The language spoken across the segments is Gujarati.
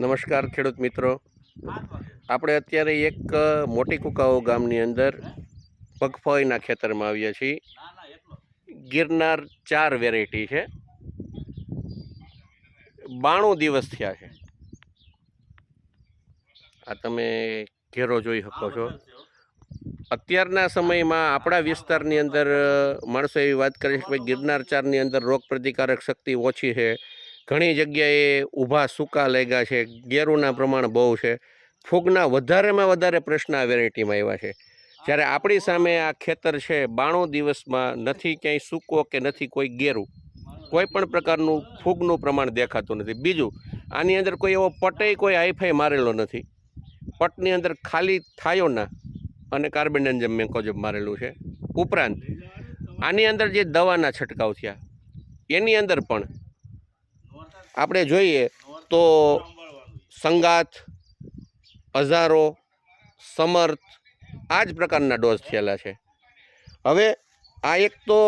નમસ્કાર ખેડૂત મિત્રો. આપણે અત્યારે એક મોટી કુકાઓ ગામની અંદર મગફળીના ખેતરમાં આવ્યા છીએ. ગિરનાર ચાર વેરાયટી છે. બાણું દિવસ થયા છે. આ તમે ઘેરો જોઈ શકો છો. અત્યારના સમયમાં આપણા વિસ્તારની અંદર માણસો એવી વાત કરે છે કે ભાઈ ગિરનાર ચારની અંદર રોગ પ્રતિકારક શક્તિ ઓછી છે. ઘણી જગ્યાએ ઊભા સૂકા લાગ્યા છે. ગેરુના પ્રમાણ બહુ છે. ફૂગના વધારેમાં વધારે પ્રશ્ન આ વેરાયટીમાં આવ્યા છે. જ્યારે આપણી સામે આ ખેતર છે, બાણું દિવસમાં નથી ક્યાંય સૂકો કે નથી કોઈ ગેરું. કોઈ પણ પ્રકારનું ફૂગનું પ્રમાણ દેખાતું નથી. બીજું, આની અંદર કોઈ એવો પટય, કોઈ હાઈફાઈ મારેલો નથી. પટની અંદર ખાલી થાયોના અને કાર્બેન્ડેન્જમ મેકોજબ મારેલું છે. ઉપરાંત, આની અંદર જે દવાના છંટકાવ થયા, એની અંદર પણ આપણે જોઈએ તો સંગાથ હજારો સમર્થ આ જ પ્રકારના ડોઝ થયેલા છે. હવે આ એક તો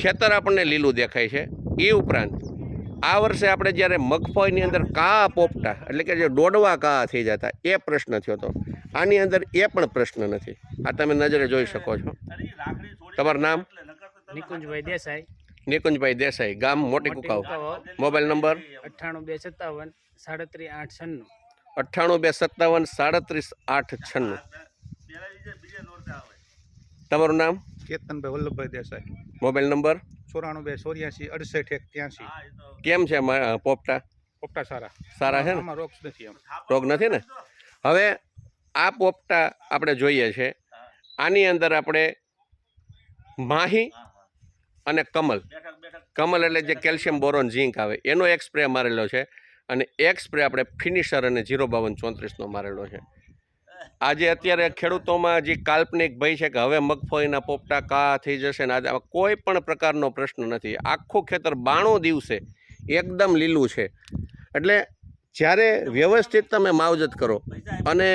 ખેતર આપણને લીલું દેખાય છે એ ઉપરાંત આ વર્ષે આપણે જ્યારે મગફળીની અંદર કા પોપટા એટલે કે જે દોડવા કા થઈ જતા એ પ્રશ્ન થયો હતો. આની અંદર એ પણ પ્રશ્ન નથી. આ તમે નજરે જોઈ શકો છો. તમારું નામ? નિકુંજભાઈ દેસાઈ. નિકુંજભાઈ દેસાઈ ગામ મોટી કુકાવ. Mobile number? અઠ્ઠાણું બે સત્તાવન સાડત્રીસ આઠ છન્નું. અઠ્ઠાણું બે સત્તાવન સાડત્રીસ આઠ છન્નું. તમારું નામ? કેતનભાઈ વલ્લભભાઈ દેસાઈ. Mobile number? ચોરાણું બે ચોર્યાસી અડસઠ એક ત્યાંસી કેમ છે પોપટા? પોપટા સારા. સારા છે ને? રોગ નથી એમ. રોગ નથી ને? હવે આ પોપટા આપણે જોઈએ છે. આની અંદર આપણે માહી અને કમલ. કમલ એટલે જે કેલ્શિયમ બોરોન, ઝીંક આવે, એનો એક સ્પ્રે મારેલો છે. અને એક સ્પ્રે આપણે ફિનિશર અને જીરો બાવન ચોત્રીસનો મારેલો છે. આજે અત્યારે ખેડૂતોમાં જે કાલ્પનિક ભય છે કે હવે મગફળીના પોપટા કા થઈ જશે ને આજે કોઈ પણ પ્રકારનો પ્રશ્ન નથી. આખું ખેતર બાણું દિવસે એકદમ લીલું છે. એટલે જ્યારે વ્યવસ્થિત તમે માવજત કરો અને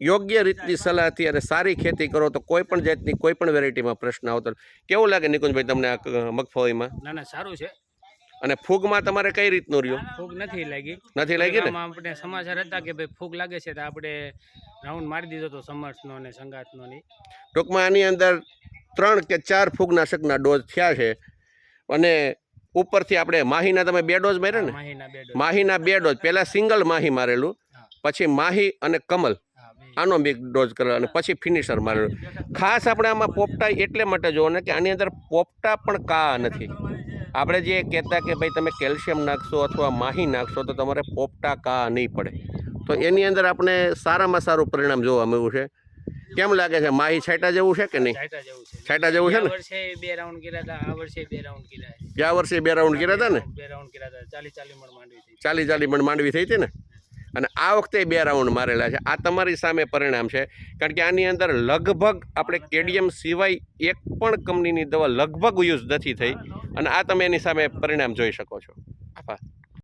યોગ્ય રીતની સલાહથી અને સારી ખેતી કરો તો કોઈ પણ જાતની કોઈ પણ વેરાયટીમાં પ્રશ્ન આવતો કેવું લાગે નિકુંજભાઈ તમને આ મગફળીમાં? ના ના સારું છે. અને ફૂગમાં તમારે કઈ રીતનું રહ્યું? ફૂગ નથી લાગી. નથી લાગી ને? આપણે સમાચાર હતા કે ભાઈ ફૂગ લાગે છે તો આપણે રાઉન્ડ મારી દીધો તો સમર્થનો અને સંગાતનો ની ટૂંકમાં આની અંદર ત્રણ કે ચાર ફૂગનાશકના ડોઝ થયા છે. અને ઉપરથી આપણે માહીના તમે બે ડોઝ માર્યા ને? માહીના બે ડોઝ. પહેલાં સિંગલ માહી મારેલું પછી માહી અને કમલ. આનો મિક ડોઝ કરેલો અને પછી ફિનિશર મારેલું. ખાસ આપણે આમાં પોપટા એટલે માટે જોવો ને કે આની અંદર પોપટા પણ કા નથી. આપણે જે કહેતા કે ભાઈ તમે કેલ્શિયમ નાખશો અથવા માહી નાખશો તો તમારે પોપટા કા નહીં પડે. તો એની અંદર આપણે સારામાં સારું પરિણામ જોવા મળ્યું છે. કેમ લાગે છે? માહી છાંટા જેવું છે કે નહીં? છાંટા જેવું છે. છાંટા જેવું છે ને? વર્ષે બે રાઉન્ડ કર્યા હતા આ વર્ષે બે રાઉન્ડ કર્યા. ગયા વર્ષે બે રાઉન્ડ કર્યા હતા ને? બે રાઉન્ડ કર્યા હતા. ચાલી ચાલી મણ માંડવી ચાલી ચાલી મણ માંડવી થઈ હતી ને? અને આ વખતે બે રાઉન્ડ મારેલા છે. આ તમારી સામે પરિણામ છે. કારણ કે આની અંદર લગભગ આપણે કેડિયમ સિવાય એક પણ કંપનીની દવા લગભગ યુઝ નથી થઈ. અને આ તમે એની સામે પરિણામ જોઈ શકો છો. આભાર.